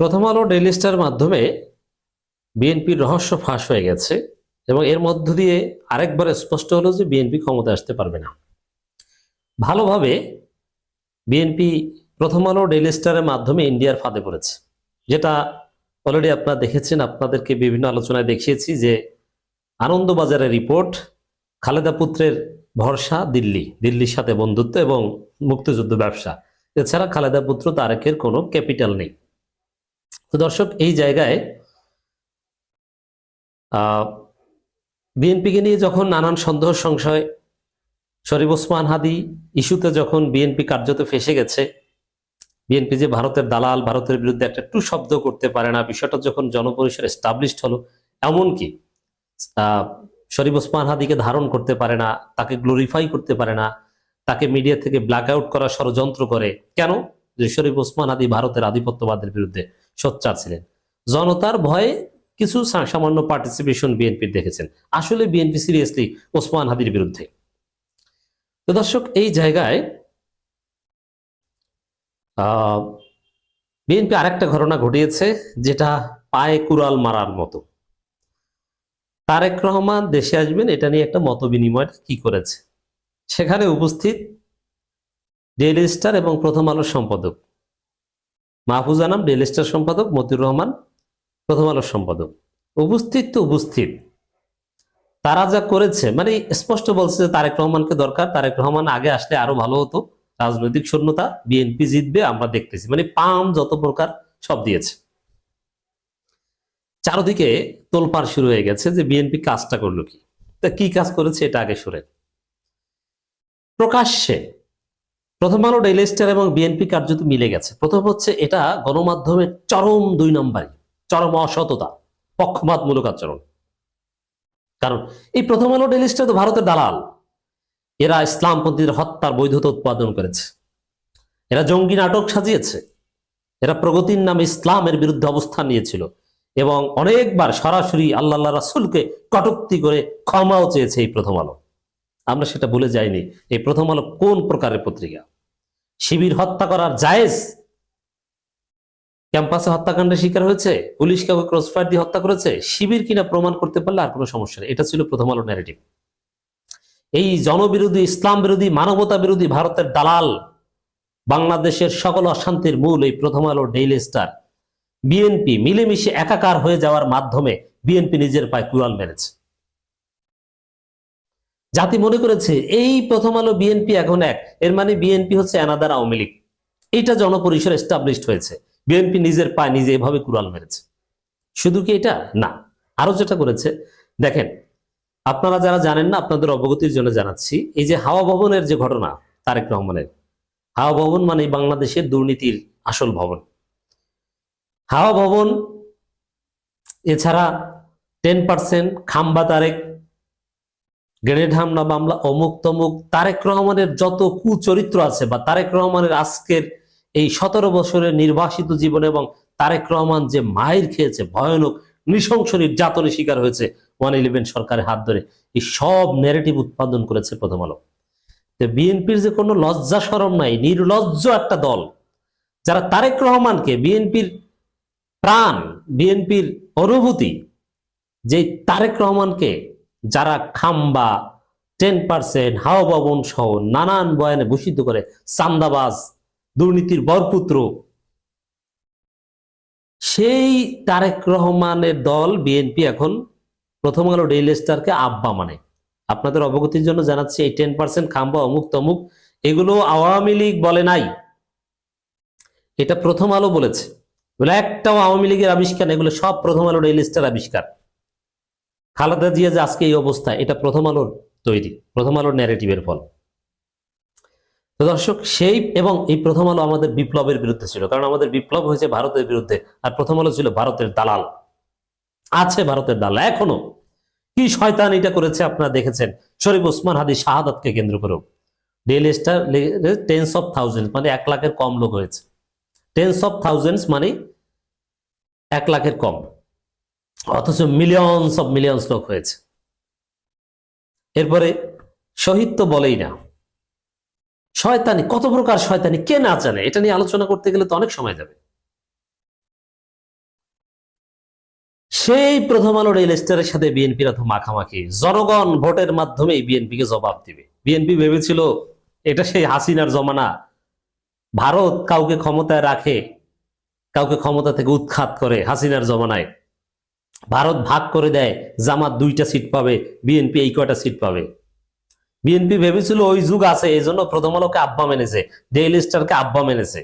প্রথম আলো daily star মাধ্যমে বিএনপির রহস্য ফাঁস হয়ে গেছে এবং এর মধ্য দিয়ে আরেকবার স্পষ্ট হলো যে বিএনপি ক্ষমতা আসতে পারবে না। ভালোভাবে বিএনপি প্রথম আলো ডেইলি স্টারের মাধ্যমে ইন্ডিয়ার ফাঁদে পড়েছে, যেটা অলরেডি আপনারা দেখেছেন, আপনাদেরকে বিভিন্ন আলোচনায় দেখিয়েছি যে আনন্দবাজারের রিপোর্ট, খালেদা পুত্রের ভরসা দিল্লি, দিল্লির সাথে বন্ধুত্ব এবং মুক্তিযুদ্ধ ব্যবসা। এছাড়া খালেদা পুত্র তারেকের কোনো ক্যাপিটাল নেই। তো দর্শক, এই জায়গায় বিএনপিকে নিয়ে যখন নানান সন্দেহ, সংশয়, শরীফ ওসমান হাদি ইস্যুতে যখন বিএনপি কার্যত ফেসে গেছে, বিএনপি যে ভারতের দালাল, ভারতের বিরুদ্ধে একটা টু শব্দ করতে পারে না, বিষয়টা যখন জনপরিসর এস্টাবলিশড হলো, এমনকি শরীফ ওসমান হাদিকে ধারণ করতে পারে না, তাকে গ্লোরিফাই করতে পারে না, তাকে মিডিয়া থেকে ব্ল্যাক আউট করার ষড়যন্ত্র করে, কেন? যে শরীফ ওসমান হাদি ভারতের আধিপত্যবাদের বিরুদ্ধে সোচ্চার ছিলেন। জনতার ভয়ে কিছু সামান্য পার্টিসিপেশন বিএনপির দেখেছেন। আসলে বিএনপি সিরিয়াসলি ওসমান হাদির বিরুদ্ধে। তো দর্শক, এই জায়গায় বিএনপি আরেকটা ঘটনা ঘটিয়েছে, যেটা পায়ে কুড়াল মারার মতো। তারেক রহমান দেশে আসবেন, এটা নিয়ে একটা মত বিনিময় কি করেছে? সেখানে উপস্থিত ডেইলি স্টার এবং প্রথম আলোর সম্পাদক মাহফুজ আনাম ডেইলি স্টার সম্পাদক মতিউর রহমান, প্রথম আলোর সম্পাদক। উপস্থিত তো উপস্থিত। তারা যা করেছে মানে স্পষ্ট বলছে যে তারেক রহমানকে দরকার। তারেক রহমান আগে আসলে আরও ভালো হতো। রাজনৈতিক শূন্যতা, বিএনপি জিতবে, আমরা দেখতেছি। মানে পাম যত প্রকার, সব দিয়েছে। চারদিকে তোলপাড় শুরু হয়ে গেছে যে বিএনপি কাজটা করল কি। তা কি কাজ করেছে, এটা আগে সরে প্রকাশ্যে প্রথম আলো ডেইলি স্টার এবং বিএনপি কার্যত মিলে গেছে। প্রথম হচ্ছে এটা গণমাধ্যমের চরম দুই নম্বরই, চরম অসততা, পক্ষপাতমূলক আচরণ। কারণ এই প্রথম আলো ডেইলি স্টার তো ভারতের দালাল। এরা ইসলামপন্থীদের হত্যার বৈধতা উৎপাদন করেছে। এরা জঙ্গি নাটক সাজিয়েছে। এরা প্রগতির নামে ইসলামের বিরুদ্ধে অবস্থান নিয়েছিল এবং অনেকবার সরাসরি আল্লাহ রাসুলকে কটুক্তি করে ক্ষমাও চেয়েছে এই প্রথম আলো আমরা সেটা ভুলে যাইনি, এই প্রথম আলো কোন প্রকারের পত্রিকা? শিবির হত্যা করার জায়েজ? ক্যাম্পাসে হত্যাকাণ্ডের শিকার হয়েছে? পুলিশ কাউকে ক্রসফায়ার দিয়ে হত্যা করেছে? শিবির কিনা প্রমাণ করতে পারলে আর কোনো সমস্যা নেই। এটা ছিল প্রথম আলো ন্যারেটিভ এই জনবিরোধী ইসলাম বিরোধী মানবতা বিরোধী ভারতের দালাল বাংলাদেশের সকল অশান্তির মূল এই প্রথম আলো ডেইলি স্টার বিএনপি মিলেমিশে একাকার হয়ে যাওয়ার মাধ্যমে বিএনপি নিজের পায়ে কুড়াল মেরেছে। জাতি মনে করেছে, এই প্রথম আলো বিএনপি এখন এক, এর মানে বিএনপি হচ্ছে অ্যানাদার আওয়ামী লীগ। এইটা জনপরিসর এস্টাবলিশড হয়েছে। বিএনপি নিজের পায়ে নিজে এভাবে কুড়াল মেরেছে। শুধু কি এটা? না। আরও যেটা করেছে, দেখেন, আপনারা যারা জানেন না, আপনাদের অবগতির জন্য জানাচ্ছি, এই যে হাওয়া ভবনের যে ঘটনা, তারেক রহমানের। হাওয়া ভবন মানে বাংলাদেশের দুর্নীতির আসল ভবন। হাওয়া ভবন, এছাড়া টেন পার্সেন্ট খাম্বা তারেক গ্রেনেড হামলা মামলা, অমুক তমুক, তারেক রহমানের যত কুচরিত্র আছে বা তারেক রহমানের আজকের এই সতেরো বছরের নির্বাসিত জীবন এবং তারেক রহমান যে মায়ের খেয়েছে, ভয়ানক, নৃশংস নির্যাতনের শিকার হয়েছে, ওয়ান ইলেভেন সরকারের হাত ধরে এই সব ন্যারেটিভ উৎপাদন করেছে প্রথম আলো। বিএনপির যে কোনো লজ্জা সরম নাই, নির্লজ্জ একটা দল, যারা তারেক রহমানকে বিএনপির প্রাণ, বিএনপির অনুভূতি যে তারেক রহমানকে যারা খাম্বা টেন পার্সেন্ট হাওয়া ভবন সহ নানান বয়ানে ভূষিত করে চান্দাবাজ, দুর্নীতির বরপুত্র। সেই তারেক রহমানের দল, বিএনপি এখন প্রথম আলো ডেইলি স্টারকে আব্বা মানে। আপনাদের অবগতির জন্য জানাচ্ছি, এই টেন পার্সেন্ট খাম্বা অমুক তমুক, এগুলো আওয়ামী লীগ বলে নাই। এটা প্রথম আলো বলেছে। বলে একটাও আওয়ামী লীগের আবিষ্কার এগুলো সব প্রথম আলো ডেইলি স্টার আবিষ্কার। খালেদা জিয়া যে আজকে এই অবস্থা এটা প্রথম আলোর তৈরি, প্রথম আলোর ন্যারেটিভের ফল। তো দর্শক, সেই এবং এই প্রথম আলো আমাদের বিপ্লবের বিরুদ্ধে ছিল, কারণ আমাদের বিপ্লব হয়েছে ভারতের বিরুদ্ধে, আর প্রথম আলো ছিল ভারতের দালাল। আছে ভারতের দালাল, এখনও। কি শয়তান এটা করেছে আপনারা দেখেছেন, শরীফ ওসমান হাদি শাহাদাতকে কেন্দ্র করেও। Daily Star tens of thousand মানে এক লাখের কম লোক হয়েছে। টেন্স অফ থাউজেন্ডস মানে এক লাখের কম। অথচ মিলিয়নস অফ মিলিয়নস লোক হয়েছে। এরপরে শহীদ তো বলেই না। শয়তানি, কত প্রকার শয়তানি, কে না জানে? এটা নিয়ে আলোচনা করতে গেলে তো অনেক সময় যাবে। সেই প্রথম আলো রেল স্টারের সাথে বিএনপির এত মাখামাখি জনগণ ভোটের মাধ্যমে বিএনপিকে জবাব দিবে। বিএনপি ভেবেছিল, এটা সেই হাসিনার জমানা। ভারত কাউকে ক্ষমতায় রাখে, কাউকে ক্ষমতা থেকে উৎখাত করে হাসিনার জমানায়। ভারত ভাগ করে দেয়, জামাত দুইটা সিট পাবে বিএনপি এই কয়টা সিট পাবে? বিএনপি ভেবেছিল ওই যুগ আছে এই জন্য প্রথম আলোকে আব্বা মেনেছে ডেইলি স্টারকে আব্বা মেনেছে।